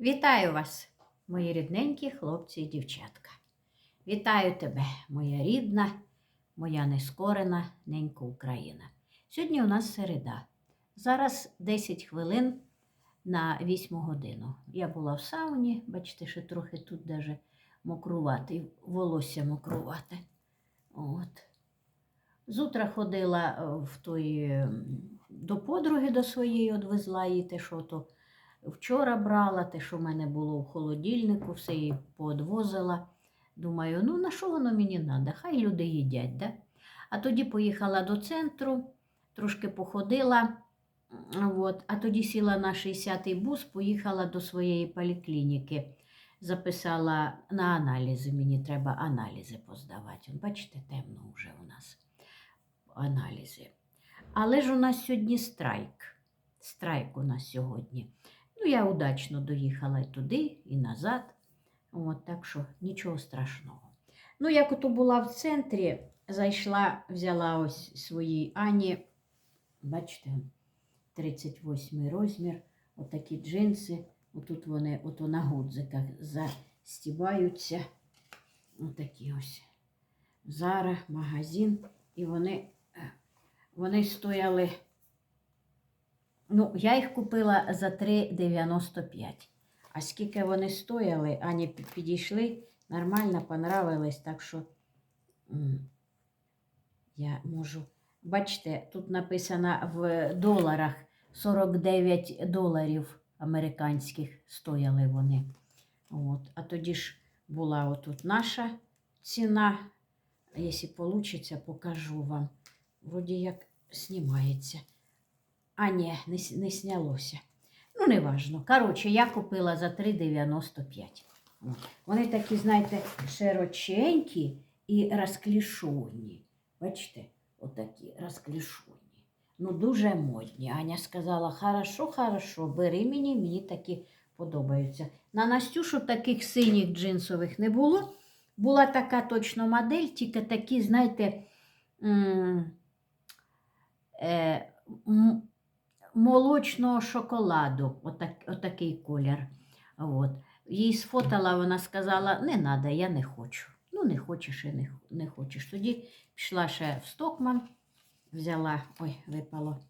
Вітаю вас, мої рідненькі хлопці і дівчатка. Вітаю тебе, моя рідна, моя нескорена ненька Україна. Сьогодні у нас середа. Зараз 10 хвилин на 8 годину. Я була в сауні, бачите, що трохи тут даже мокрувати, волосся мокрувати. От. Зутра ходила е, в той, до подруги до своєї, одвезла їй те, що то вчора брала, те, що в мене було в холодильнику, все їй поодвозила. Думаю, ну на що воно мені треба? Хай люди їдять. Да? А тоді поїхала до центру, трошки походила, от, а тоді сіла на 60-й бус, поїхала до своєї поліклініки. Записала на аналізи, мені треба аналізи поздавати. Бачите, темно вже у нас аналізи. Але ж у нас сьогодні страйк. Страйк у нас сьогодні. Ну, я удачно доїхала і туди, і назад. От, так що нічого страшного. Ну, як ото була в центрі, зайшла, взяла ось своїй Ані, бачите, 38 розмір, отакі джинси. Отут вони ото на гудзиках застібаються. Отакі ось. Зара, магазин. І вони, е, вони стояли. Ну, я їх купила за 3,95. А скільки вони стояли, Ані пі- підійшли, нормально понравились, так що я можу. Бачите, тут написано в доларах 49 доларів американських стояли вони. От. А тоді ж була отут наша ціна. Якщо вийде, покажу вам. Вроді як знімається. А ні, не, не снялося. Ну, не важно. Коротше, я купила за 3,95. Вони такі, знаєте, широченькі і розклішовані. Бачите, отакі розклішовані. Ну, дуже модні. Аня сказала, хорошо, хорошо, бери мені, мені такі подобаються. На Настюшу таких синіх джинсових не було. Була така точно модель, тільки такі, знаєте, е, молочного шоколаду, отак, отакий колір. От. Їй сфотала, вона сказала, не треба, я не хочу. Ну, не хочеш і не, не хочеш. Тоді пішла ще в Стокман, взяла, ой, випало,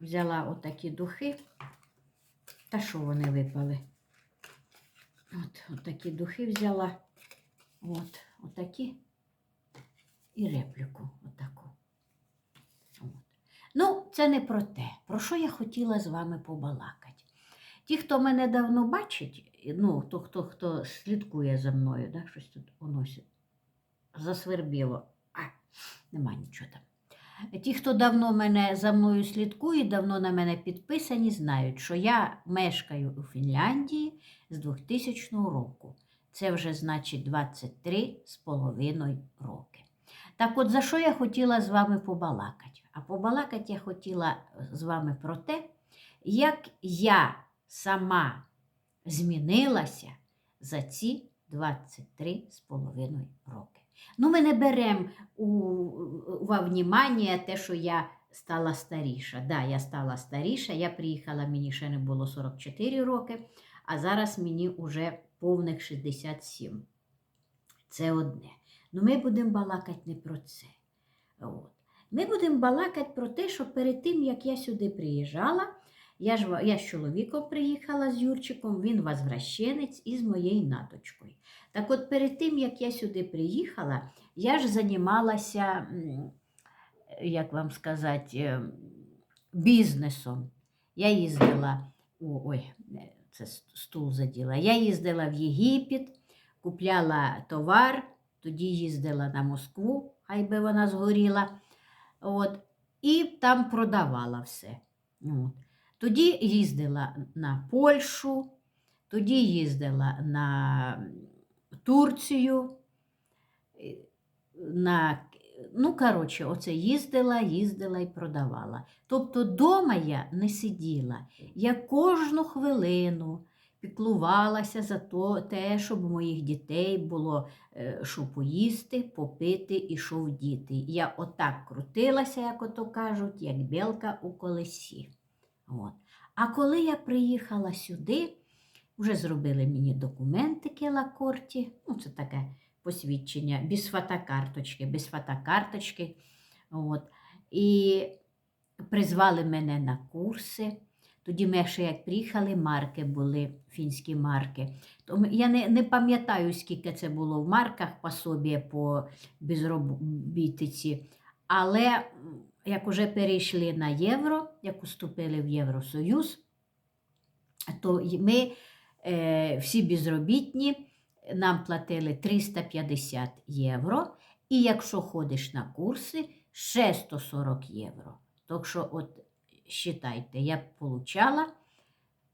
взяла отакі духи. Та що вони випали? От, отакі духи взяла. От, отакі. І репліку отаку. Ну, це не про те, про що я хотіла з вами побалакати. Ті, хто мене давно бачить, ну, то, хто, хто слідкує за мною, да, щось тут уносить, засвербіло. А, нема нічого там. Ті, хто давно мене за мною слідкує, давно на мене підписані, знають, що я мешкаю у Фінляндії з 2000 року. Це вже значить 23 з половиною роки. Так от за що я хотіла з вами побалакати? А побалакати я хотіла з вами про те, як я сама змінилася за ці 23 з половиною роки. Ну, ми не беремо во внимання те, що я стала старіша. Да, я стала старіша, я приїхала, мені ще не було 44 роки, а зараз мені вже повних 67. Це одне. Ну, ми будемо балакати не про це. От. Ми будемо балакати про те, що перед тим, як я сюди приїжджала, я ж я з чоловіком приїхала з Юрчиком, він возвращенець із моєю наточкою. Так от перед тим, як я сюди приїхала, я ж займалася, як вам сказати, е, бізнесом. Я їздила, о, ой, це стул заділа. Я їздила в Єгипет, купляла товар, тоді їздила на Москву, хай би вона згоріла. От, і там продавала все. От. Тоді їздила на Польщу, тоді їздила на Турцію, е, на, ну, коротше, оце їздила, їздила і продавала. Тобто дома я не сиділа. Я кожну хвилину піклувалася за то, те, щоб моїх дітей було е, що поїсти, попити і що вдіти. Я отак крутилася, як ото кажуть, як білка у колесі. От. А коли я приїхала сюди, Вже зробили мені документики лакорті. Ну, це таке посвідчення, без фотокарточки, без фотокарточки. От. І призвали мене на курси. Тоді ми ще як приїхали, марки були, фінські марки. То я не, не пам'ятаю, скільки це було в марках пособі по безробітиці. Але як уже перейшли на євро, як уступили в Євросоюз, то ми е, всі безробітні нам платили 350 євро. І якщо ходиш на курси, ще 140 євро. Так що, от, считайте, я получала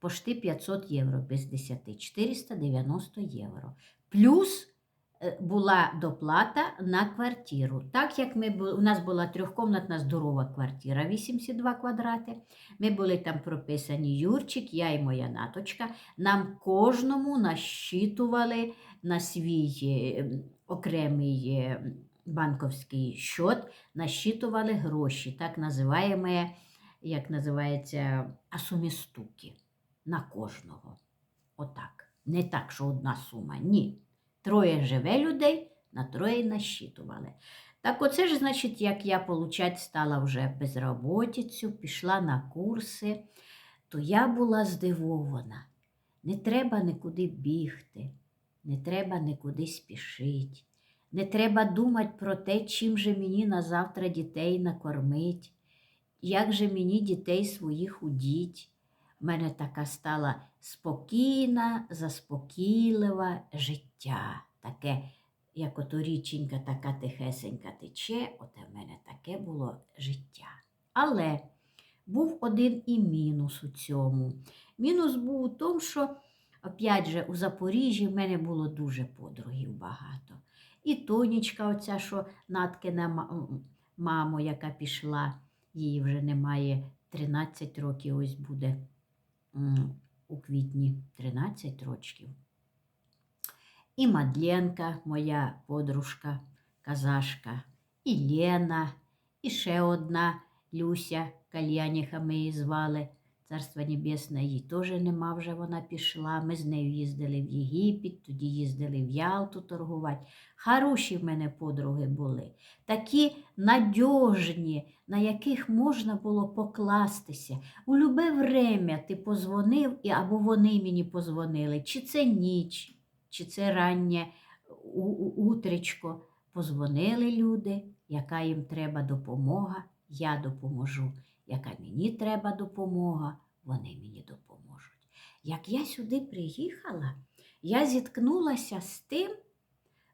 почти 500 євро без 10, 490 євро. Плюс е, була доплата на квартиру. Так як ми у нас була трьохкомнатна здорова квартира, 82 квадрати. Ми були там прописані Юрчик, я і моя наточка. Нам кожному насчитували на свій е, окремий е, банковський счет, насчитували гроші, так називаємо, як називається, асумістуки на кожного. Отак. Не так, що одна сума. Ні. Троє живе людей, на троє насчитували. Так оце ж, значить, як я получать стала вже безробітцю, пішла на курси, то я була здивована. Не треба нікуди бігти, не треба нікуди спішити, не треба думати про те, чим же мені на завтра дітей накормить, як же мені дітей своїх удіть. У мене така стала спокійна, заспокійлива життя. Таке, як ото річенька така тихесенька тече, оте в мене таке було життя. Але був один і мінус у цьому. Мінус був у тому, що, опять же, у Запоріжжі в мене було дуже подругів багато. І Тонічка, оця, що Наткина ма- мамо, яка пішла, її вже немає 13 років, ось буде у квітні 13 років. І Мадленка, моя подружка, казашка, і Лена, і ще одна Люся Кальяніха ми її звали. Царство Небесне, її теж нема вже, вона пішла. Ми з нею їздили в Єгипет, тоді їздили в Ялту торгувати. Хороші в мене подруги були, такі надіжні, на яких можна було покластися. У любе время ти позвонив, або вони мені позвонили, чи це ніч, чи це раннє утречко. Позвонили люди, яка їм треба допомога, я допоможу. Яка мені треба допомога, вони мені допоможуть. Як я сюди приїхала, я зіткнулася з тим,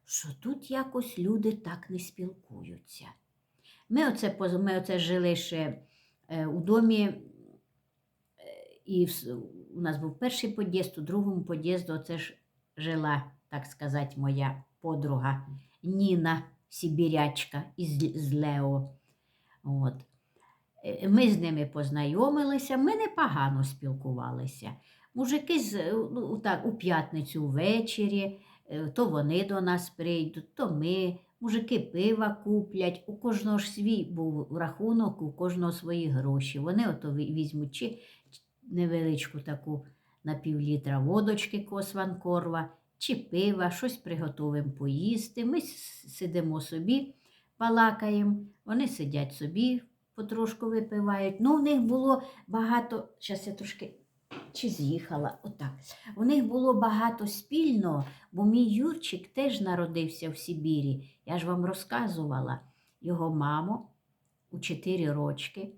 що тут якось люди так не спілкуються. Ми оце, ми оце жили ще е, у домі, е, і у нас був перший під'їзд, у другому під'їзді оце ж жила, так сказати, моя подруга Ніна Сибірячка із з Лео. От. Е, Ми з ними познайомилися, ми непогано спілкувалися. Мужики з, ну, так, у п'ятницю ввечері, е, то вони до нас прийдуть, то ми. Мужики пива куплять, у кожного ж свій був рахунок, у кожного свої гроші. Вони ото візьмуть чи невеличку таку на півлітра водочки косванкорва, чи пива, щось приготовимо поїсти. Ми сидимо собі, балакаємо, вони сидять собі, потрошку випивають. Ну, у них було багато, зараз я трошки чи з'їхала, отак. У них було багато спільного, бо мій Юрчик теж народився в Сибірі. Я ж вам розказувала його маму у 4 рочки.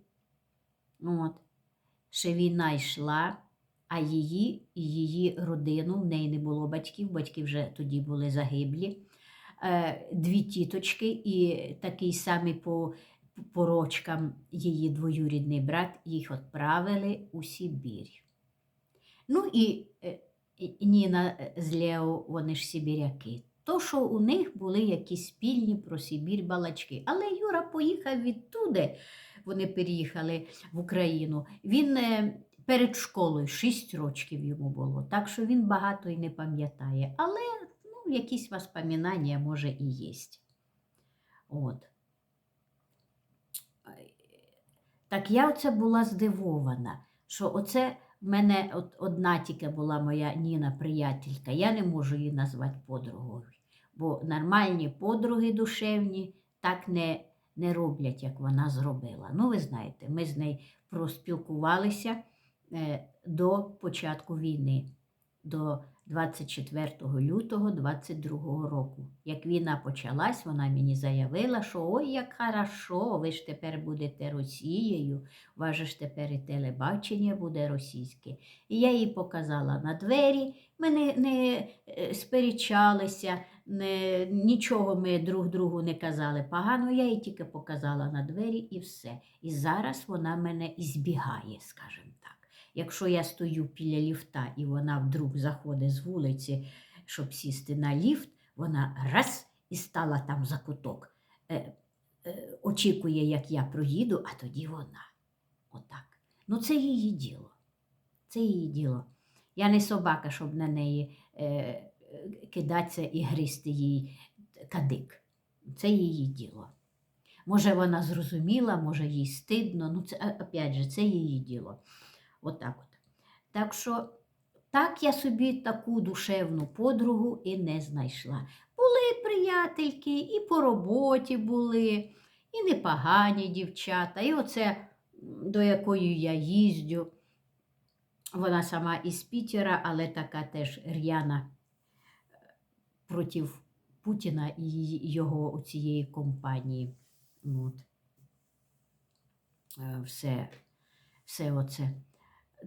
От. Ще війна йшла, а її і її родину, в неї не було батьків, батьки вже тоді були загиблі. Е, Дві тіточки і такий самий по, по рочкам її двоюрідний брат їх відправили у Сибір. Ну і е, Ніна з Лео, вони ж сибіряки. То, що у них були якісь спільні про Сибір балачки. Але Юра поїхав відтуди, вони переїхали в Україну. Він е, перед школою 6 років йому було, так що він багато і не пам'ятає. Але ну, якісь воспоминання, може, і є. От. Так я оце була здивована, що оце в мене от одна тільки була моя Ніна приятелька. Я не можу її назвати подругою. Бо нормальні подруги душевні так не, не роблять, як вона зробила. Ну, ви знаєте, ми з нею проспілкувалися е, до початку війни, до 24 лютого 22 року. Як війна почалась, вона мені заявила, що ой, як хорошо, ви ж тепер будете Росією, же ж тепер і телебачення буде російське. І я їй показала на двері, ми не, не е, сперечалися, не, нічого ми друг другу не казали погано, я їй тільки показала на двері і все. І зараз вона мене і збігає, скажімо так. Якщо я стою біля ліфта і вона вдруг заходить з вулиці, щоб сісти на ліфт, вона раз і стала там за куток. Е, е, очікує, як я проїду, а тоді вона. Отак. Ну, це її діло. Це її діло. Я не собака, щоб на неї е, кидатися і гризти їй кадик. Це її діло. Може, вона зрозуміла, може, їй стидно. Ну, це, опять же, це її діло. Отак от. Так що, так я собі таку душевну подругу і не знайшла. Були приятельки, і по роботі були, і непогані дівчата, і оце, до якої я їздю. Вона сама із Пітера, але така теж р'яна е, проти Путіна і його цієї компанії. От. Е, Все, все оце.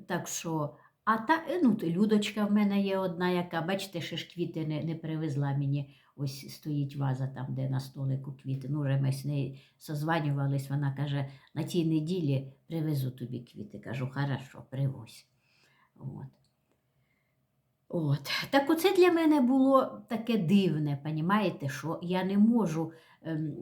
Так що, а та, е, ну, Людочка в мене є одна, яка, бачите, ще ж квіти не, не привезла мені. Ось стоїть ваза там, де на столику квіти. Ну, вже ми з нею созванювались, вона каже, на тій неділі привезу тобі квіти. Кажу, хорошо, привозь. От. От. Так оце для мене було таке дивне, понімаєте, що я не можу ем,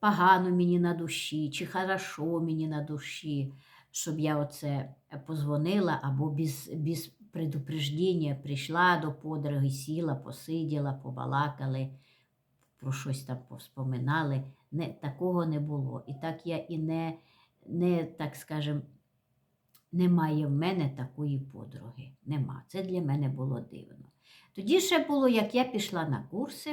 погано мені на душі, чи хорошо мені на душі, щоб я оце позвонила або без, без предупреждення прийшла до подруги, сіла, посиділа, побалакали, про щось там повспоминали. Не, такого не було. І так я і не, не так скажем, немає в мене такої подруги. Нема. Це для мене було дивно. Тоді ще було, як я пішла на курси,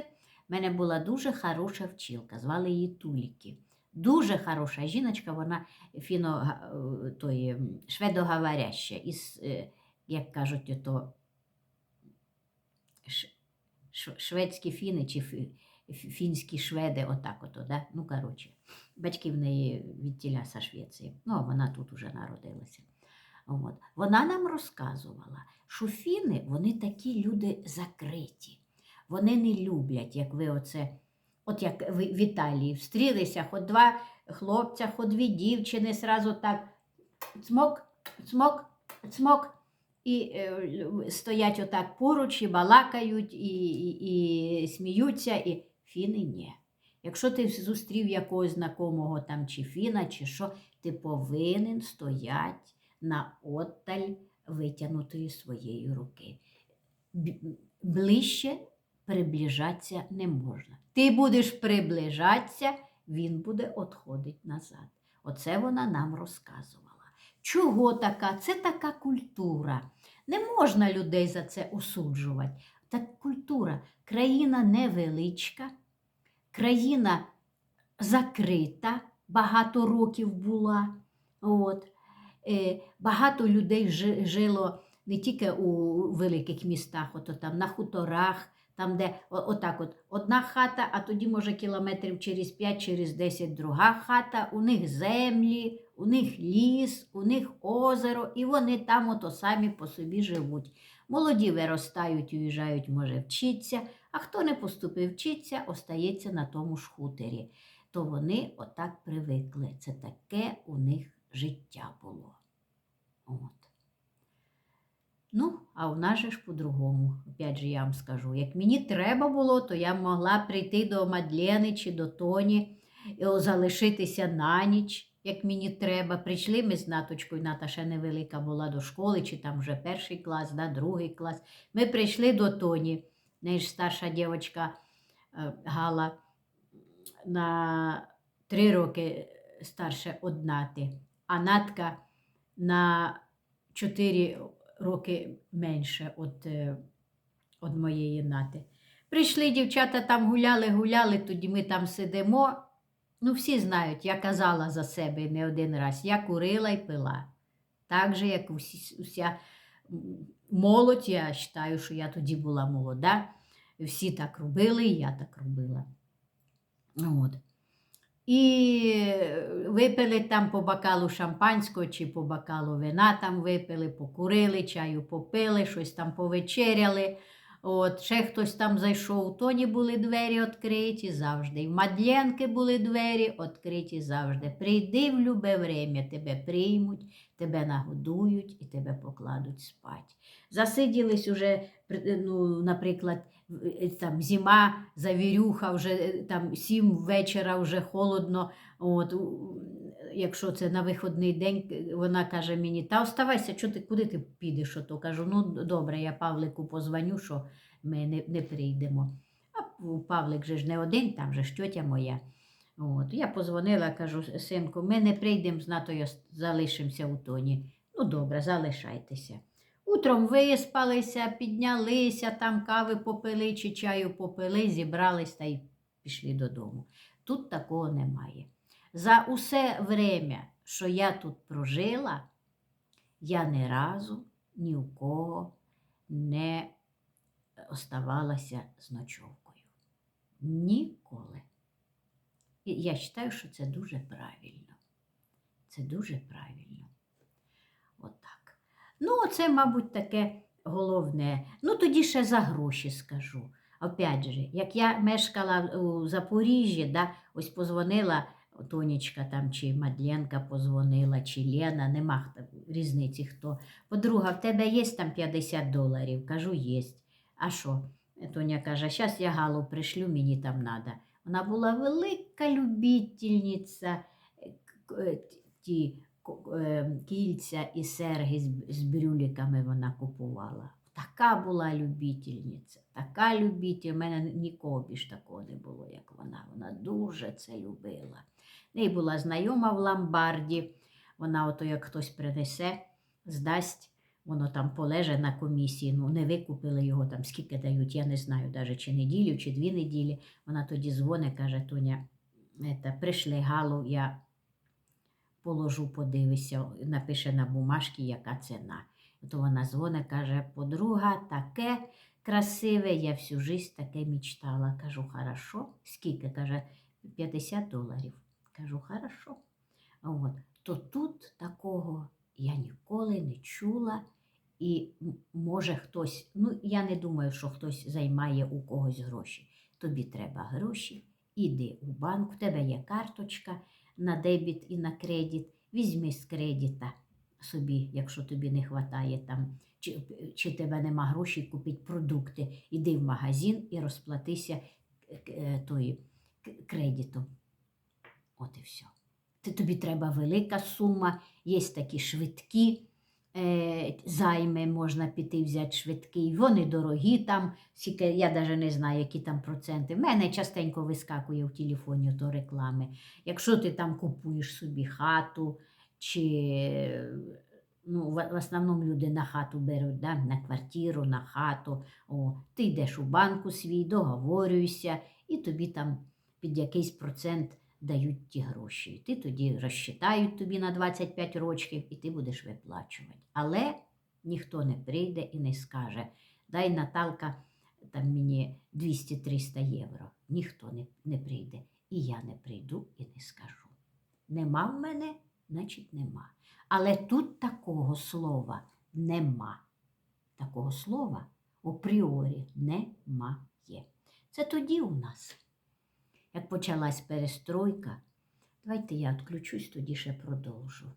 в мене була дуже хороша вчилка, звали її Туліки. Дуже хороша жіночка, вона фіно, е, той, м, шведоговоряща, із, е, як кажуть, ш, шведські фіни чи фі- фі- фінські шведи, отак ото, да? ну коротше. Батьки в неї від тіля Швеції. Ну, вона тут уже народилася. От. Вона нам розказувала, що фіни вони такі люди закриті. Вони не люблять, як ви оце, от як в Італії встрілися, ход два хлопця, ход дві дівчини, сразу так цмок, цмок, цмок. І е, стоять отак поруч, і балакають, і, і, і сміються, і фіни ні. Якщо ти зустрів якогось знакомого там, чи фіна, чи що, ти повинен стояти на отталь витягнутої своєї руки. Ближче приближатися не можна. Ти будеш приближатися, він буде відходити назад. Оце вона нам розказувала. Чого така? Це така культура. Не можна людей за це осуджувати. Так культура. Країна невеличка, країна закрита, багато років була. От. Е, Багато людей жило не тільки у великих містах, ото там на хуторах, там, де отак от одна хата, а тоді, може, кілометрів через 5, через 10 друга хата, у них землі, у них ліс, у них озеро, і вони там ото самі по собі живуть. Молоді виростають, уїжджають, може, вчиться, а хто не поступив вчиться, остається на тому ж хутері. То вони отак привикли. Це таке у них життя було. От. Ну, а в нас же ж по-другому. Опять же, я вам скажу, як мені треба було, то я могла прийти до Мадлени чи до Тоні і залишитися на ніч, як мені треба. Прийшли ми з Наточкою, Ната ще невелика була до школи, чи там вже перший клас, да, другий клас. Ми прийшли до Тоні, неї ж старша дівчинка е, Гала на три роки старше од Нати, а Натка на 4 роки менше від, е, від моєї нати. Прийшли дівчата там гуляли, гуляли, тоді ми там сидимо. Ну, всі знають, я казала за себе не один раз. Я курила і пила. Так же, як уся молодь, я вважаю, що я тоді була молода. Всі так робили, і я так робила. От. І випили там по бокалу шампанського чи по бокалу вина там випили, покурили, чаю попили, щось там повечеряли. От, ще хтось там зайшов, у Тоні були двері відкриті завжди. І в Мадленки були двері відкриті завжди. Прийди в любе время, тебе приймуть, тебе нагодують і тебе покладуть спать. Засиділись уже, ну, наприклад, е, там зима, завірюха, вже е, там сім вечора, вже холодно. От, якщо це на виходний день, е, вона каже мені, та оставайся, що ти, куди ти підеш? Ото кажу, ну добре, я Павлику позвоню, що ми не, не прийдемо. А Павлик же ж не один, там же ж моя. От, я позвонила, кажу, синку, ми не прийдемо з натою, залишимося у тоні. Ну, добре, залишайтеся. Утром виспалися, піднялися, там кави попили чи чаю попили, зібрались та й пішли додому. Тут такого немає. За усе время, що я тут прожила, я ні разу ні у кого не оставалася з ночовкою. Ніколи. І я вважаю, що це дуже правильно. Це дуже правильно. Ну, це, мабуть, таке головне. Ну, тоді ще за гроші скажу. Опять же, як я мешкала у Запоріжжі, да, ось позвонила Тонечка там, чи Мадленка позвонила, чи Лена, нема різниці хто. Подруга, в тебе є там 50 доларів? Кажу, є. А що? Тоня каже, зараз я Галу пришлю, мені там треба. Вона була велика любительниця е, е, ті кільця і серги з, брюліками вона купувала. Така була любительниця, така любитель. У мене нікого більш такого не було, як вона. Вона дуже це любила. В неї була знайома в ломбарді. Вона, ото як хтось принесе, здасть, воно там полеже на комісії. Ну, не викупили його там, скільки дають, я не знаю, навіть чи неділю, чи дві неділі. Вона тоді дзвонить, каже, Тоня, прийшли Галу, я положу, подивися, напише на бумажці, яка ціна. То вона дзвонить, каже, подруга, таке красиве, я всю жизнь таке мечтала. Кажу, хорошо. Скільки? Каже, 50 доларів. Кажу, хорошо. От. То тут такого я ніколи не чула. І може хтось, ну я не думаю, що хтось займає у когось гроші. Тобі треба гроші, іди у банк, в тебе є карточка на дебіт і на кредит. Візьми з кредита собі, якщо тобі не вистачає там, чи, чи тебе нема грошей купити продукти. Іди в магазин і розплатися е, е, тою к- кредитом. От і все. Тобі треба велика сума, є такі швидкі займи, можна піти взяти швидкий. Вони дорогі там, я навіть не знаю, які там проценти. В мене частенько вискакує в телефоні то реклами. Якщо ти там купуєш собі хату, чи ну, в основному люди на хату беруть, да? на квартиру, на хату. О, ти йдеш у банку свій, договорюєшся, і тобі там під якийсь процент дають ті гроші. І ти тоді розчитають тобі на 25 років, і ти будеш виплачувати. Але ніхто не прийде і не скаже, дай Наталка там мені 200-300 євро. Ніхто не, не прийде. І я не прийду і не скажу. Нема в мене, значить нема. Але тут такого слова нема. Такого слова апріорі немає. Це тоді у нас. Як почалась перестройка, давайте я відключусь, тоді ще продовжу.